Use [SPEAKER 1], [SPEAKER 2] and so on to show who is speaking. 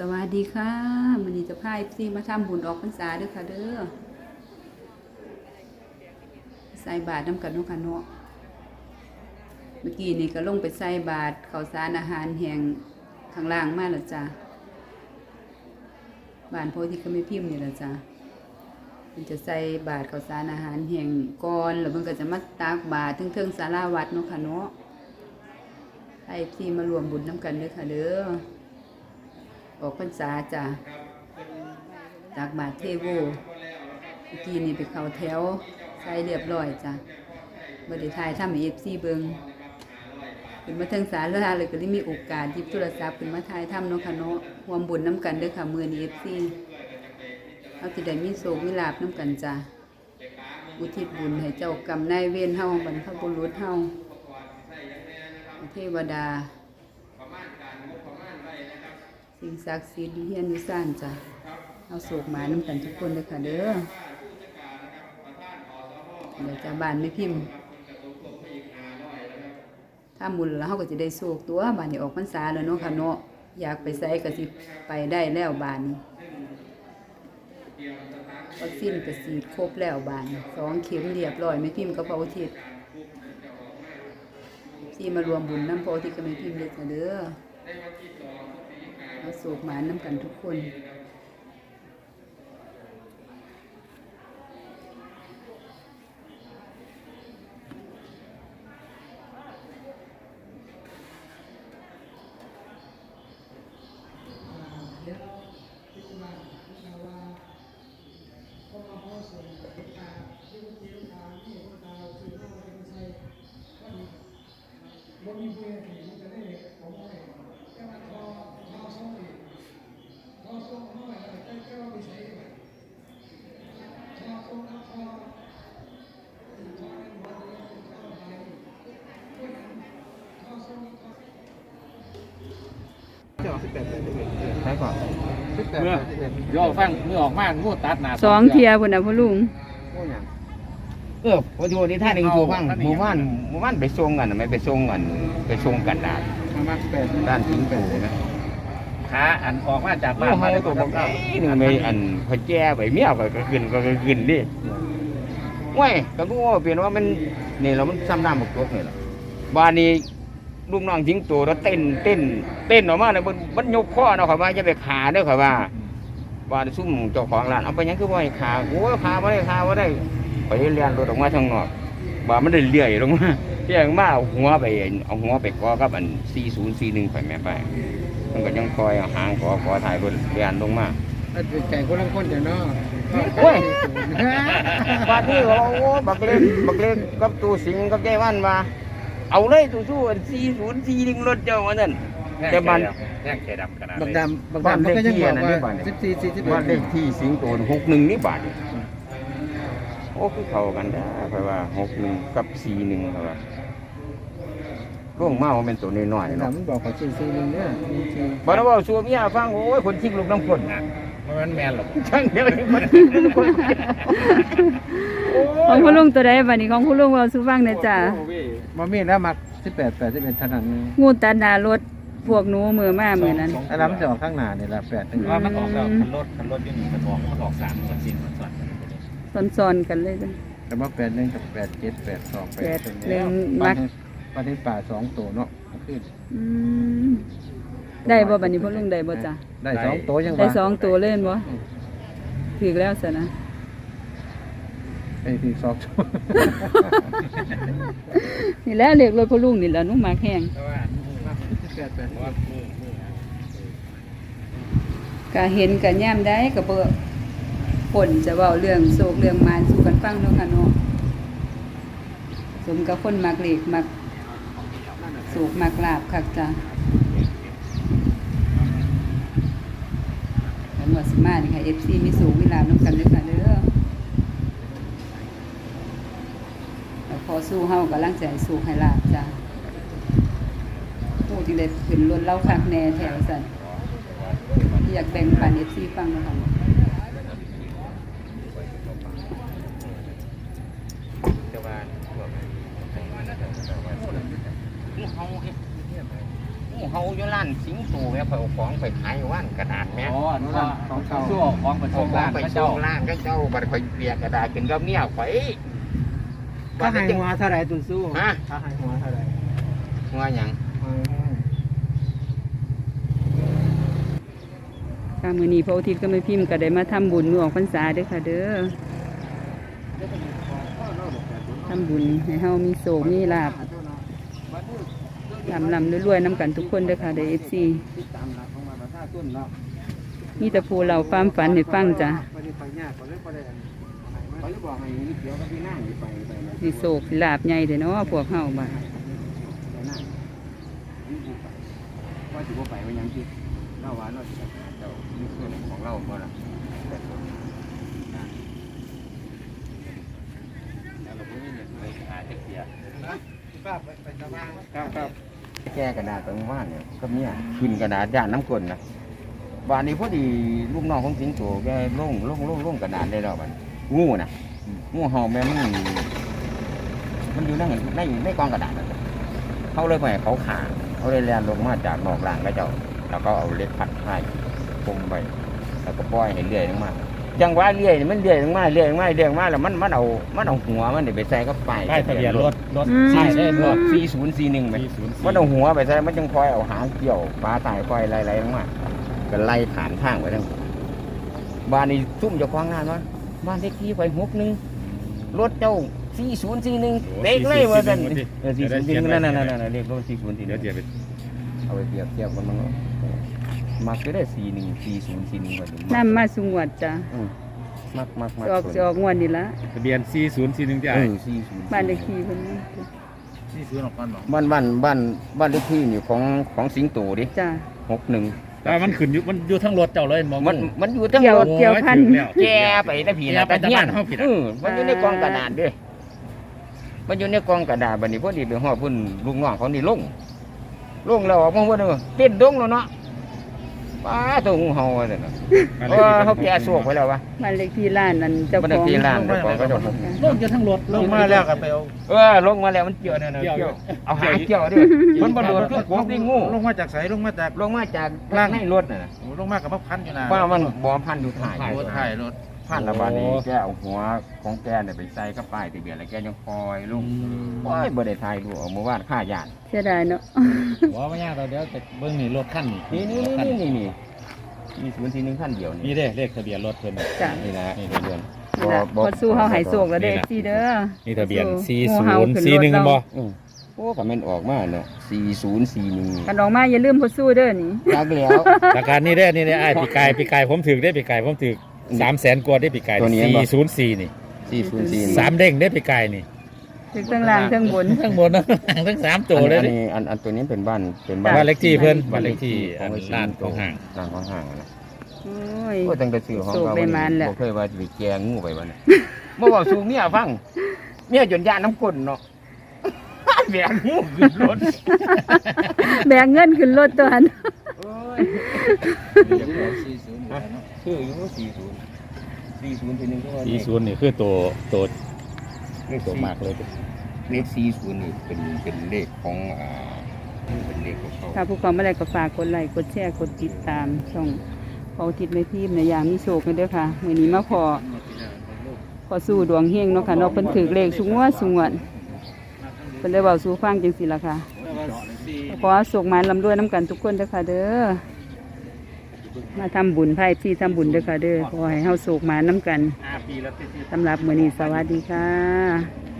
[SPEAKER 1] สวัสดีค่ะมันนี้จะพาเอฟซีมาทำบุญออกพรรษาด้อค่ะเด้อใส่บาตรน้ำกันนาะค่ะเนาะเมื่อกี้นี่ก็ลงไปใส่บาตรข้าวสารอาหารแห่งข้างล่างมาแล้วจ้ะบานโพธิก็ไม่พิมพ์นี่แหละจ้ะมันจะใส่บาตรข้าวสารอาหารแห่งก่อนแล้วมันก็จะมาตากบาตรถึงเทงๆศาลาวัดนาะค่ะเนาะให้เอซีมารวมบุญน้ำกันด้อค่ะเด้อ ออกพรรษาจ้ะจากบาทเทโวเมื่อกี้นี่ไปเข้าแถวใส่เรียบร้อยจ้ะบไดิทายทำเอฟซีเบิงเป็นมาเทิงสารแล้วเลยก็ได้มีโอกาสยิบโทรศัพท์เป็นมาทายทำเนาะค่ะเนาะรวมบุญน้ำกันด้อค่ะมือนี้เอฟซีเอาที่ได้มีโศกมีลาบน้ำกันจ้ะอุทิศบุญให้เจ้ากรรมนายเวรเฮาบรรพบุรุษเฮาเทวดา สิ่งศักดิ์สิทธิ์เฮียนวิสานจ้ะเอาโศกหมาน้ำกันทุกคนเลยค่ะเด้อเดี๋ยวจะบานไม่พิมพ์ถ้ามุลแล้วเขาก็จะได้โศกตัวบานนี้ออกพรรษาแล้วเนาะค่ะเนาะอยากไปใส่ก็สิไปได้แล้วบานนี้วัคซีนก็ฉีครบแล้วบานสองเข็มเรียบร้อยไม่พิมพ์ก็พระอุทิศที่มารวมบุญน้ำพระอุทิศก็ไม่พิมพ์เลยจ้ะเด้อ เระสบหมาน้ำกันทุกคน
[SPEAKER 2] ใช่ ก่อน
[SPEAKER 3] เมื่อเดี๋ยวฟังเมื่อออกมางูตัดหนา
[SPEAKER 1] สองเทียพุ่นนะพ่อลุง
[SPEAKER 2] เออพอดีวันนี้ท่านเองตัวฟังหมู่บ้านหมู่บ้านไปส่งกันไม่ไปส่งกัน ไปส่งกันดาด
[SPEAKER 3] มาแปด
[SPEAKER 2] ด้านทิ้งไปเลยนะ
[SPEAKER 3] ขาอันออกมาจาก
[SPEAKER 2] บ้า
[SPEAKER 3] บ้านน
[SPEAKER 2] มา
[SPEAKER 3] มา
[SPEAKER 2] แล้
[SPEAKER 3] แล้วว
[SPEAKER 2] ตั
[SPEAKER 3] ตัวว
[SPEAKER 2] บบอ
[SPEAKER 3] อกก
[SPEAKER 2] ไอ้หนึ่งไม่อันพอแจ้ไปเมียก็ก็ขึ้นก็ก็ขึ้นดิว้ยก็รู้ว่าเปลี่ยนว่ามันนี่เรามันซ้ำน้ำบกตกนี่แหละบ้านนี้ ลูกน้องทิ้งตัวแล้วเต้นเต้นเต้นออกมาเนี่ยมันมันยกข้อเนาะครับว่าจะไปขาเด้อครับว่าบ้านซุ่มเจ้าของร้านเอาไปหยังคือว่าให้ขาโอ้ยขาบ่ได้ขาบ่ได้ไปเรียนรถออกมาทางนอกบ้านมันได้เลื่อยลงมาเลื่อยลงมาเอาหัวไปเอาหัวไปกอกับอัน4041ไปแม่ไปมันก็ยังคอยเอาหางกอขอถ่ายรถเรียนลงมา
[SPEAKER 3] แข่งคนละคนแต่เนาะ
[SPEAKER 2] โอ้ยบาดนี้ว่าโอ้บักเล็กบักเล็กกับตู้สิงกับใจวันมา เอาเลยตู้สู้อัน4041รถเจ้าว่านั่นแต่บ้าน
[SPEAKER 3] แท่งแก่ดำขนาด
[SPEAKER 4] บัก
[SPEAKER 3] เลย
[SPEAKER 4] ดำบักดำมันก็ยังบอกว่าสิบสี่สี่สิบ
[SPEAKER 2] บ้านเล
[SPEAKER 4] เอ็ด
[SPEAKER 2] ขที่สิงโต61นี่บาทนี่โอ้คือเข้ากันได้เพราะว่าหกหนึ่งกับสี่หนึ่งเพราะว่าร่วงเมาเป็นตัวน้อยๆ
[SPEAKER 4] ดำ
[SPEAKER 2] เนาะ
[SPEAKER 4] มันบอกขอสี่สี่หนึ่งเนี่ยสี่สี่
[SPEAKER 2] บอกนะว่าสัวเมียฟังโอ้ยคนชิกลูกน้ำคนนะ
[SPEAKER 3] มันแมนหรอก
[SPEAKER 2] ช่างเดียวมันคนโอ้
[SPEAKER 1] ขอยงพ่อลุงตัวใดบัดนี้ของพ่อลุงเราสู้ฟังนะจ้ะ
[SPEAKER 4] มามีแล้วมักสิบแปดแปดสิบเอ็ดเท่านั้นนึง
[SPEAKER 1] งูตัดหนารถพวกหนูมือมามือนั้น
[SPEAKER 4] อันนั้นมันจะออกข้างหน้าเนี่ยละแปดถึง
[SPEAKER 3] ว่ามันออกแล้วคันรถคันรถอยังมีมันออกมันออกสามมันสิ้นมันส่วน
[SPEAKER 1] ซ้อนๆกันเลยจ้ะ
[SPEAKER 4] แต่ว่าแปดหนึ่งกับแปดเจ็ดแปดสอง
[SPEAKER 1] แปดหนึ่งมั
[SPEAKER 4] มั
[SPEAKER 1] ก
[SPEAKER 4] กประเทศป่าสองตัวเนาะขึ้น
[SPEAKER 1] อืมได้บ่บัดนี้พ่อลุงได้บ่จ้ะ
[SPEAKER 4] ได้สองตัวยัง
[SPEAKER 1] ได้
[SPEAKER 4] ว่า
[SPEAKER 1] สองตัวเล่นบ่ถือแล้วซะนะ
[SPEAKER 4] ไอ้ที่สองตัว
[SPEAKER 1] นี่แหละเรียกรถพ่อลุงนี่แหละหนุ่มมากแห้ง
[SPEAKER 3] แต่ว่า
[SPEAKER 4] สิบแปดแปด
[SPEAKER 3] ว่ามือมือ
[SPEAKER 1] ก็เห็นกันย่ามได้ก็บ่ผลจะเว้าเรื่องโศกเรื่องมารสู่กันฟังเนาะค่ะเนาะสมกับคนมักเลขมักโศกมักลาบคักจ้ะแล้วว่าสิมานี่ค่ะ FC มีโศกมีลาบนํกันเด้อค่ะเด้อแล้วพอ สู้เฮากํลังใจโศกให้ลาบจ้ะผู้ที่ได้ขึ้นรถเล่าคักแน่แถวสันอยากแบ่งปันเอฟซีฟังนะคะ
[SPEAKER 3] แต่ว่าพวกให้มันน่าจะแบ
[SPEAKER 2] เห่าอยู่ร้านสิงตูแม่เผาของไปขายว่านกระดาษแม่
[SPEAKER 3] อ๋ออันว่าของเก่าสู้ของประ
[SPEAKER 2] เอา
[SPEAKER 3] ชม
[SPEAKER 2] ขอ
[SPEAKER 3] บ้างน
[SPEAKER 2] ไป
[SPEAKER 3] เจ้าง
[SPEAKER 2] ล่างก็เจ้าบัดคอยเปียกกระดาษกินกับเนี่ยข่อย
[SPEAKER 3] ข้าให้หัวเท่าไรตุนสู้
[SPEAKER 2] ฮะ
[SPEAKER 3] ข้าให้หัวเท่าไร
[SPEAKER 2] หัวหยัง
[SPEAKER 1] ค่ะมื้อนี้พระอุทิศก็ไม่พิมพ์ก็ได้มาทำบุญมื้อออกพรรษาเด้อค่ะ เด้อทำบุญให้เฮามีโศกมีลาบลำลำรวยๆน้ำกันทุกคนเด้อค่ะเด้อ FC
[SPEAKER 3] ติดตามหลักของมาประชาชนเนาะ
[SPEAKER 1] มีแต่ผู้เราความฝันให้ฟังจ้ะ
[SPEAKER 3] เขาจะบอกให้นี่เกี่ยวกับพี่นั่งไปไปนะ
[SPEAKER 1] สิโศกลาบใหญ่เด้อเนาะพวกเฮาบ่า
[SPEAKER 3] ไปนั่งนี่กูไปว่าถือว่าไปว่ายังคิดเล่าว่าเราจะเจ้านี่ส่วนของเราบ่ล่ะแล้วเรามาจจะเสียป้าไปไปตะวันครับครับ
[SPEAKER 2] แก้กระดาษตรงว่านเนี่ยก็เนี่ยขึ้นกระดาษย่านน้ำกลนนะบานนี้พอดีลูกน้องของสิงโตแกลงลงลงลงกระดาษได้แล้วบัด งูน่ะงูเห่าแม่มันมันอยู่ในในในกองกระดาษนั่นแหละเขาเลยไปให้เขาขาเขาเลยแลนลงมาจากนอกรางก็เจ้าแล้วก็เอาเล็กพัดให้คมไปแล้วก็ปล่อยให้เลื่อยลงมาจังหวะเลื่อยนี่มันเลื่อยลงมาเลื่อยลงมาเลื่อยลงมาแล้วมันมันเอามันเอาหัวมันนี่ไปใส่ก็ไป
[SPEAKER 3] ป้ายทะเบียนรถรถ
[SPEAKER 1] อืม
[SPEAKER 3] ใช่ใช่รถ
[SPEAKER 2] สี่ศูนย์สี่หนึ่งไหม
[SPEAKER 3] สี่ศูนย์สี่
[SPEAKER 2] มันเอาหัวไปใส่มันจังคอยเอาหางเกี่ยวฟ้าตายคอยไล่ๆลงมาก็ไล่ผ่านทางไปทั้งบ้านนี้ซุ่มเจะคว้าของงานวะ บ้านเลขที่ไปหกหนึ่งรถเจ้าสี่ศูนย์สี่หนึ่งเด็กเลยว่าสั่นเออสี่ศูนย์สี่หนึ่งนั่นนั่นนั่นนั่นเลขรถสี่ศูนย์สี่ห
[SPEAKER 3] เดี๋
[SPEAKER 2] นึ่
[SPEAKER 3] ยว
[SPEAKER 2] ง
[SPEAKER 3] เดี๋ยวไป
[SPEAKER 2] เอาไปเปรียบเทียบกันมันมักก็ได้สี่หนึ่งสี่ศูนย์สี่หนึ่งว่าถึง
[SPEAKER 1] น้ำมาสุงวดจ้ะ
[SPEAKER 2] อืมมักมักมัก
[SPEAKER 1] สิออกสิออกงวดนี่ละ
[SPEAKER 3] ทะเบียนสี่ศูนย์สี่หนึ่งจ้ะ
[SPEAKER 2] เออสี่ศูนย์
[SPEAKER 1] บ้านเลขที่เพิ่นนะ
[SPEAKER 3] สี่ศูนย์ออกก่อนบอก
[SPEAKER 2] บ้านบ้านบ้านบ้านเลขที่นี่ของของสิงโตดิ
[SPEAKER 1] จ้ะ
[SPEAKER 2] หกหนึ่ง
[SPEAKER 3] แต่มันขึ้นอยู่มันอยู่ทั้งรถเจ้าเลยมอง
[SPEAKER 2] มันมันอยู่ทั้ง
[SPEAKER 1] เกี่ยว
[SPEAKER 2] รถ
[SPEAKER 1] เกี่ยวพัน
[SPEAKER 2] แกไปนะพี่
[SPEAKER 3] แก
[SPEAKER 2] นะ
[SPEAKER 3] ไปตะบ้านเฮาผิด
[SPEAKER 2] เอ
[SPEAKER 3] อะ
[SPEAKER 2] อมันอยู่ในกองกระดาษด้วยมันอยู่ในกองกระดาษบัดนี้พอดีไปฮอดพุ่นลูกน้องเขานี่ลงลงแล้วออกมาว่าเด้อเต้นดงแล้วเนาะ ป้าตัวงูเห่าว่าซั่นน่ะเพราะว่าเขาแก่สวกไปแล้ววะ
[SPEAKER 1] บ้านเลขที่ร้านนั่นเจ้า
[SPEAKER 2] มัน
[SPEAKER 1] ข
[SPEAKER 2] ได้
[SPEAKER 1] อง
[SPEAKER 2] ตีร้านเจ้าของก็เจ้าของ
[SPEAKER 3] ลงจนทั้งรถ
[SPEAKER 4] ลงมาแล้วก็ไปเอา
[SPEAKER 2] เออลงมาแล้วมันเกี่ยวเนี่ยนะ
[SPEAKER 3] เกี่ยว
[SPEAKER 2] เกี่ยวเอาหางเกี่ยวดิมันบ่โดดคือกบนี่งู
[SPEAKER 4] ลงมาจากไสลงมาจาก
[SPEAKER 2] ลงมาจาก
[SPEAKER 4] ล่าง
[SPEAKER 2] ในรถน่ะนะ
[SPEAKER 4] โอ้ลงมากับพักพันอยู่นะ
[SPEAKER 2] ว่ามันบ่พันอยู่ถ่าย
[SPEAKER 4] รถถ่ายรถ
[SPEAKER 2] พันละบาดนี้แกเอาหัวของแกเนี่ยไปใส่กับป้ายทะเบียนแล้วแกยังคอยลงโอ้ยบ่ได้ถ่ายรูปเอาเมื่อวานค่าญาติ
[SPEAKER 1] เสียดายเนาะ
[SPEAKER 3] ว่าไม่ยากเราเดี๋ยวจะเบิ้งนี่รถขั้น
[SPEAKER 2] นี่นี่นี่นี่นี่มีศูนย์ทีหนึ่งขั้นเดียว
[SPEAKER 3] นี่
[SPEAKER 2] นี่
[SPEAKER 3] เด้เลขทะเบียนรถเพิ่น
[SPEAKER 1] จ้ะ
[SPEAKER 2] นี่นะ
[SPEAKER 3] นี่ทะเบียน
[SPEAKER 1] นี่ล่ะพอสู้เฮาหายโศกแล้วเด้อสิเด้อ
[SPEAKER 3] นี่ทะเบียน
[SPEAKER 1] สู้
[SPEAKER 3] 40
[SPEAKER 1] งูเห่าขึ้รถ
[SPEAKER 3] 41กันบ่
[SPEAKER 2] อืมโอ้ก็แม่นออกมาเนาะสี่ศูนย์สี่หนึ่ง
[SPEAKER 1] กันออกมาอย่าลืมพอสู้เด้อนี่
[SPEAKER 2] จักแล้ว
[SPEAKER 3] ราคานี่ได้นี่ได้ไอ้ายปีกายปีกายผมถึกได้ปีกายผมถึก สามแสนกว่าได้ปีกาย
[SPEAKER 2] ตัวนี้บ่
[SPEAKER 3] สี่ศูนย์สี่นี่
[SPEAKER 2] สี่ศูนย์สี่
[SPEAKER 3] สามเด้งได้ปีกายนี่
[SPEAKER 1] ถึงทั้งล่างทั้งบน
[SPEAKER 3] ทั้งบนทั้งล่างทั้งสามตัวเลย
[SPEAKER 2] อัน
[SPEAKER 3] นี่
[SPEAKER 2] นี้อันอันตัวนี้เป็นบ้านเป็น
[SPEAKER 3] บ้านเล็กที่เพิ่นบ้านเล็กที่
[SPEAKER 2] ขอ
[SPEAKER 3] อัน
[SPEAKER 2] ไว้
[SPEAKER 3] ร้านของห้าง
[SPEAKER 2] ร้านของห้างนะ
[SPEAKER 1] โอ้ย
[SPEAKER 2] โอ้ตั้งแต่ซื้อของ
[SPEAKER 1] โศก
[SPEAKER 2] เขา
[SPEAKER 1] ไปมานแหละ
[SPEAKER 2] บ่เคยว่าจะไปแกงงูไปวะเนี่ยเมื่อวานสูเมียฟัง เมียจนยาน้ำก้นเนาะ แบกงูขึ้นรถ
[SPEAKER 1] แบกเงินขึ้นรถตัวหัน
[SPEAKER 2] โอ้ย คืออยู่สี่ศูนย์สี่ศูนย์ทีหนึงก็ว่า
[SPEAKER 3] สี่ศูนย์นี่คือตัวตัวตัวมากเลย
[SPEAKER 2] เลขสี่ศูนย์นี่เป็นเป็นเลขของอ่าเป็นเลขของเขา
[SPEAKER 1] ถ้าผู้ความอะไรก็ฝากกดไลค์กดแชร์กดติดตามช่องพออุทิศไม่พิมพ์ในอย่างมีโชคกันเด้อค่ะมื้อนี้มาพอพอสู้ดวงเฮงเนาะค่ะเนาะเพิ่นถือเลขสุงวดสุงวดเพิ่นได้เว้าสู่ฟังจังซี่ล่ะค่ะ ขอสุขหมานลำด้วยน้ำกันทุกคนเด้อค่ะเด้อ มาทำบุญไพ่ที่ทำบุญเด้อค่ะเด้อขอให้เฮาสุขหมานน้ำกันสำหรับมื้อนี้สวัสดีค่ะ